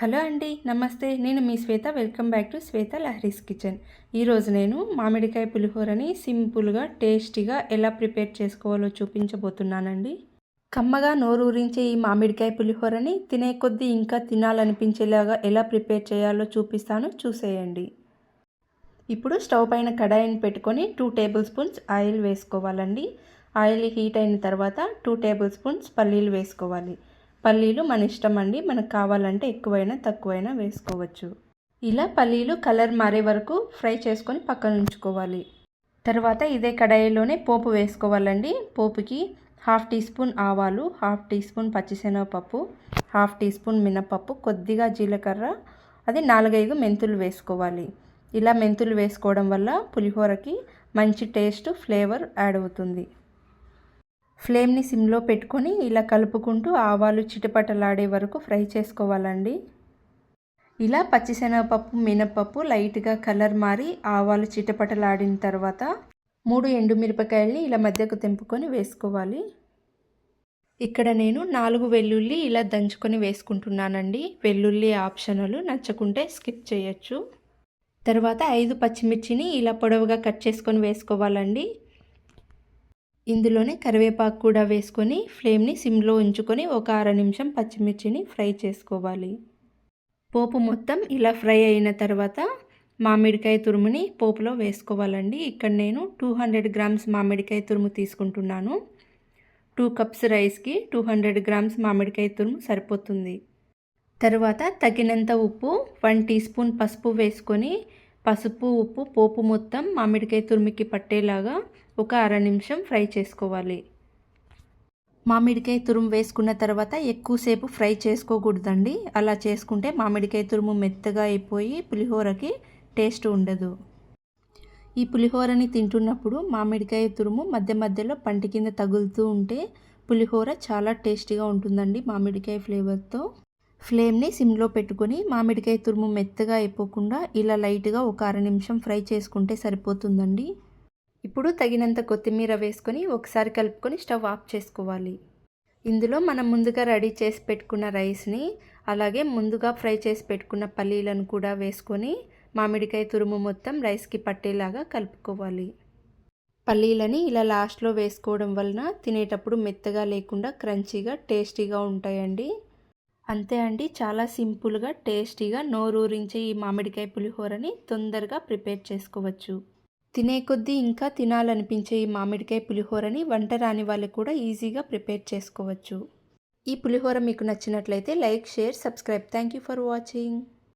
Hello అండి నమస్తే. నేను మీ Swetha. Welcome back to Swetha Lahari's kitchen. ఈరోజు నేను మామిడికాయ పులిహోరని సింపుల్గా టేస్టీగా ఎలా ప్రిపేర్ చేసుకోవాలో చూపించబోతున్నానండి. కమ్మగా నోరూరించే ఈ మామిడికాయ పులిహోరని తినే కొద్దీ ఇంకా తినాలనిపించేలాగా ఎలా ప్రిపేర్ చేయాలో చూపిస్తాను. చూసేయండి. ఇప్పుడు స్టవ్ పైన కడాయిని పెట్టుకొని టూ టేబుల్ స్పూన్స్ ఆయిల్ వేసుకోవాలండి. ఆయిల్ హీట్ అయిన తర్వాత టూ టేబుల్ స్పూన్స్ పల్లీలు వేసుకోవాలి. పల్లీలు మన ఇష్టం అండి. మనకు కావాలంటే ఎక్కువైనా తక్కువైనా వేసుకోవచ్చు. ఇలా పల్లీలు కలర్ మారే వరకు ఫ్రై చేసుకొని పక్కన ఉంచుకోవాలి. తర్వాత ఇదే కడాయిలోనే పోపు వేసుకోవాలండి. పోపుకి హాఫ్ టీ స్పూన్ ఆవాలు హాఫ్ టీ స్పూన్ పచ్చిశనగపప్పు హాఫ్ టీ స్పూన్ మినపప్పు కొద్దిగా జీలకర్ర అది నాలుగైదు మెంతులు వేసుకోవాలి. ఇలా మెంతులు వేసుకోవడం వల్ల పులిహోరకి మంచి టేస్ట్ ఫ్లేవర్ యాడ్ అవుతుంది. ఫ్లేమ్ని సిమ్లో పెట్టుకొని ఇలా కలుపుకుంటూ ఆవాలు చిటపటలాడే వరకు ఫ్రై చేసుకోవాలండి. ఇలా పచ్చిశనగపప్పు మినపప్పు లైట్గా కలర్ మారి ఆవాలు చిటపటలాడిన తర్వాత మూడు ఎండుమిరపకాయల్ని ఇలా మధ్యకు తెంపుకొని వేసుకోవాలి. ఇక్కడ నేను నాలుగు వెల్లుల్లి ఇలా దంచుకొని వేసుకుంటున్నానండి. వెల్లుల్లి ఆప్షనల్ నచ్చకుంటే స్కిప్ చేయొచ్చు. తర్వాత ఐదు పచ్చిమిర్చిని ఇలా పొడవుగా కట్ చేసుకొని వేసుకోవాలండి. ఇందులోనే కరివేపాకు కూడా వేసుకొని ఫ్లేమ్ని సిమ్లో ఉంచుకొని ఒక అర నిమిషం పచ్చిమిర్చిని ఫ్రై చేసుకోవాలి. పోపు మొత్తం ఇలా ఫ్రై అయిన తర్వాత మామిడికాయ తురుముని పోపులో వేసుకోవాలండి. ఇక్కడ నేను టూ హండ్రెడ్ గ్రామ్స్ మామిడికాయ తురుము తీసుకుంటున్నాను. టూ కప్స్ రైస్కి టూ హండ్రెడ్ గ్రామ్స్ మామిడికాయ తురుము సరిపోతుంది. తర్వాత తగినంత ఉప్పు వన్ టీ స్పూన్ పసుపు వేసుకొని పసుపు ఉప్పు పోపు మొత్తం మామిడికాయ తురుమికి పట్టేలాగా ఒక అర నిమిషం ఫ్రై చేసుకోవాలి. మామిడికాయ తురుము వేసుకున్న తర్వాత ఎక్కువసేపు ఫ్రై చేసుకోకూడదండి. అలా చేసుకుంటే మామిడికాయ తురుము మెత్తగా అయిపోయి పులిహోరకి టేస్ట్ ఉండదు. ఈ పులిహోరని తింటున్నప్పుడు మామిడికాయ తురుము మధ్య మధ్యలో పంటి కింద తగులుతూ ఉంటే పులిహోర చాలా టేస్టీగా ఉంటుందండి మామిడికాయ ఫ్లేవర్తో. ఫ్లేమ్ని సిమ్లో పెట్టుకొని మామిడికాయ తురుము మెత్తగా అయిపోకుండా ఇలా లైట్గా ఒక అర నిమిషం ఫ్రై చేసుకుంటే సరిపోతుందండి. ఇప్పుడు తగినంత కొత్తిమీర వేసుకొని ఒకసారి కలుపుకొని స్టవ్ ఆఫ్ చేసుకోవాలి. ఇందులో మనం ముందుగా రెడీ చేసి పెట్టుకున్న రైస్ని అలాగే ముందుగా ఫ్రై చేసి పెట్టుకున్న పల్లీలను కూడా వేసుకొని మామిడికాయ తురుము మొత్తం రైస్కి పట్టేలాగా కలుపుకోవాలి. పల్లీలని ఇలా లాస్ట్లో వేసుకోవడం వలన తినేటప్పుడు మెత్తగా లేకుండా క్రంచీగా టేస్టీగా ఉంటాయండి. అంతే అండి చాలా సింపుల్గా టేస్టీగా నోరూరించే ఈ మామిడికాయ పులిహోరని తొందరగా ప్రిపేర్ చేసుకోవచ్చు. తినే కొద్దీ ఇంకా తినాలనిపించే ఈ మామిడికాయ పులిహోరని వంట రాని వాళ్ళు కూడా ఈజీగా ప్రిపేర్ చేసుకోవచ్చు. ఈ పులిహోర మీకు నచ్చినట్లయితే like share subscribe. Thank you for watching.